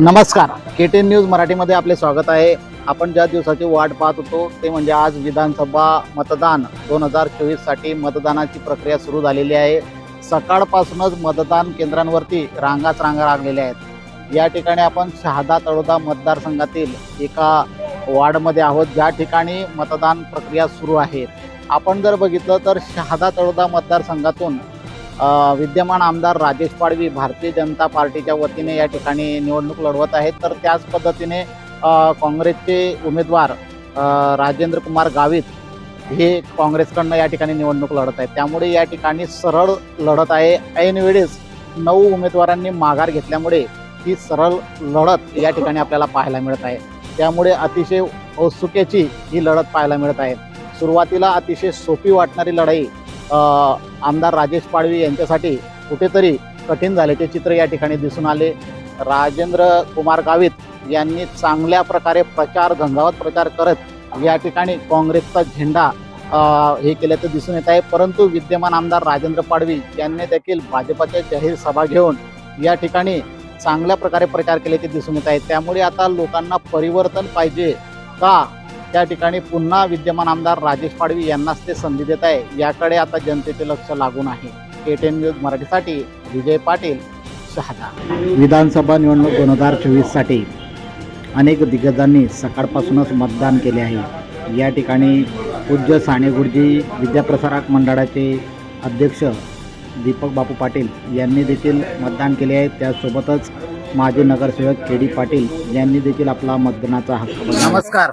नमस्कार. के T news मराठीमध्ये आपले स्वागत आहे. आपण ज्या दिवसाची वाट पाहत होतो ते म्हणजे आज विधानसभा मतदान दोन हजार चोवीससाठी मतदानाची प्रक्रिया सुरू झालेली आहे. सकाळपासूनच मतदान केंद्रांवरती रांगाच रांगा लागलेल्या आहेत. या ठिकाणी आपण शहादा तळोदा मतदारसंघातील एका वार्डमध्ये आहोत. ज्या ठिकाणी मतदान प्रक्रिया सुरू आहे. आपण जर बघितलं तर शहादा तळोदा मतदारसंघातून विद्यमान आमदार राजेश पाडवी भारतीय जनता पार्टीच्या वतीने या ठिकाणी निवडणूक लढवत आहेत. तर त्याच पद्धतीने काँग्रेसचे उमेदवार राजेंद्र कुमार गावित हे काँग्रेसकडनं या ठिकाणी निवडणूक लढत आहेत. त्यामुळे या ठिकाणी सरळ लढत आहे. ऐनवेळेस नऊ उमेदवारांनी माघार घेतल्यामुळे ही सरळ लढत या ठिकाणी आपल्याला पाहायला मिळत आहे. त्यामुळे अतिशय औत्सुक्याची ही लढत पाहायला मिळत आहे. सुरुवातीला अतिशय सोपी वाटणारी लढाई आमदार राजेश पाडवी यांच्यासाठी कुठेतरी कठीण झाल्याचे चित्र या ठिकाणी दिसून आले. राजेंद्र कुमार गावित यांनी चांगल्या प्रकारे प्रचार झंझावत प्रचार करत या ठिकाणी काँग्रेसचा झेंडा हे केल्याचं दिसून येत आहे. परंतु विद्यमान आमदार राजेंद्र पाडवी यांनी देखील भाजपाच्या जाहीर सभा घेऊन या ठिकाणी चांगल्या प्रकारे प्रचार केल्याचे दिसून येत आहे. त्यामुळे आता लोकांना परिवर्तन पाहिजे का? त्या ठिकाणी पुन्हा विद्यमान आमदार राजेश पाडवी यांनाच ते संधी देत आहे. याकडे आता जनतेचे लक्ष लागून आहे. के टेन न्यूज मराठीसाठी विजय पाटील शहादा. विधानसभा निवडणूक दोन हजार चोवीससाठी अनेक दिग्गजांनी सकाळपासूनच मतदान केले आहे. या ठिकाणी पूज्य साने गुरुजी विद्याप्रसारक मंडळाचे अध्यक्ष दीपक बापू पाटील यांनी देखील मतदान केले आहे. त्यासोबतच माजी नगरसेवक के डी पाटील यांनी देखील आपला मतदानाचा हक्क नमस्कार.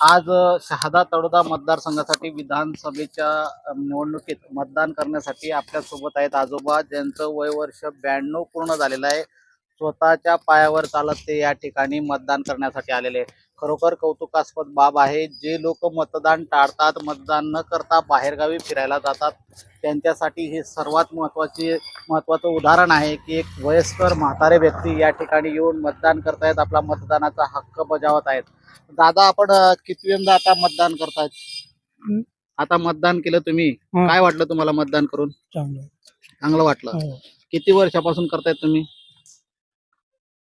आज शहादा तळोदा मतदारसंघासाठी विधानसभेच्या निवडणुकीत मतदान करण्यासाठी आपल्यासोबत आहेत आजोबा ज्यांचं वय वर्ष ब्याण्णव पूर्ण झालेलं आहे. स्वतःच्या पायावर चालत ते या ठिकाणी मतदान करण्यासाठी आलेले. खरोखर कौतुकास्पद बाब आहे जे लोक मतदान टाळतात मतदान न करता बाहेरगावी फिरायला जातात त्यांच्यासाठी हे सर्वात महत्त्वाचे महत्वाचं उदाहरण आहे की एक वयस्कर म्हातारे व्यक्ती या ठिकाणी येऊन मतदान करतायत आपला मतदानाचा हक्क बजावत आहेत दादा आपण कितव्यांदा आता मतदान करतायत हं. आता मतदान केलं तुम्ही. काय वाटलं तुम्हाला मतदान करून चांगलं चांगलं वाटलं हो. किती वर्षापासून करतायत तुम्ही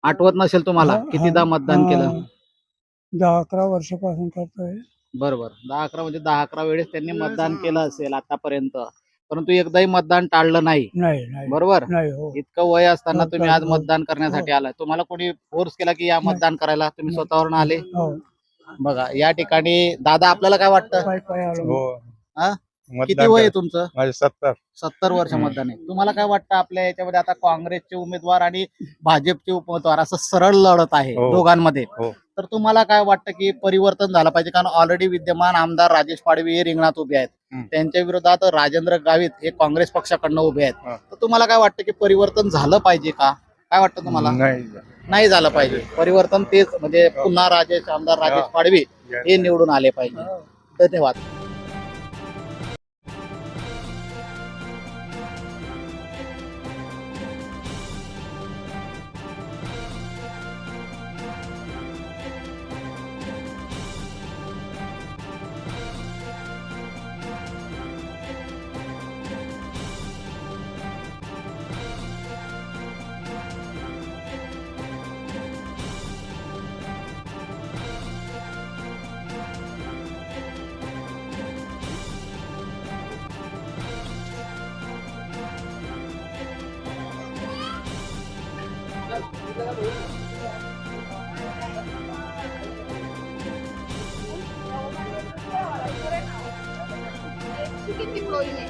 आठवत नसेल तुम्हाला हा, कितीदा हा, मतदान हा. केलं दहा अकरा वर्षापासून करतोय. बरोबर. दहा अकरा म्हणजे दहा अकरा वेळेस त्यांनी मतदान केलं असेल आतापर्यंत. परंतु एकदाही मतदान टाळलं नाही. नाही नाही. बरोबर? नाही हो. इतकं वय असताना हो, तुम्ही आज हो. मतदान करण्यासाठी आलाय. तुम्हाला कोणी फोर्स केला की या मतदान करायला? तुम्ही नाही. स्वतःवरून आले? हो. बघा या ठिकाणी दादा आपल्याला काय वाटतं? आलो. हा? किती वय आहे. तुमचं? माझे सत्तर. सत्तर वर्ष हम्म. मतदान आहे. तुम्हाला काय वाटतं आपल्या याच्यामध्ये आता काँग्रेसचे उमेदवार आणि भाजपचे उमेदवार असं सरळ लढत आहे हो. दोघांमध्ये? हो. तर तुम्हाला काय वाटतं की परिवर्तन झालं पाहिजे? कारण ऑलरेडी विद्यमान आमदार राजेश पाडवी हे रिंगणात उभे आहेत. हम्म. त्यांच्या विरोधात राजेंद्र गावित हे काँग्रेस पक्षाकडनं उभे आहेत. हा. तर तुम्हाला काय वाटतं की परिवर्तन झालं पाहिजे का? काय वाटतं तुम्हाला? नाही नाही झालं पाहिजे. परिवर्तन तेच म्हणजे पुन्हा राजेश आमदार राजेश हा. पाडवी हे निवडून आले पाहिजे. हो. धन्यवाद किती flowing आहे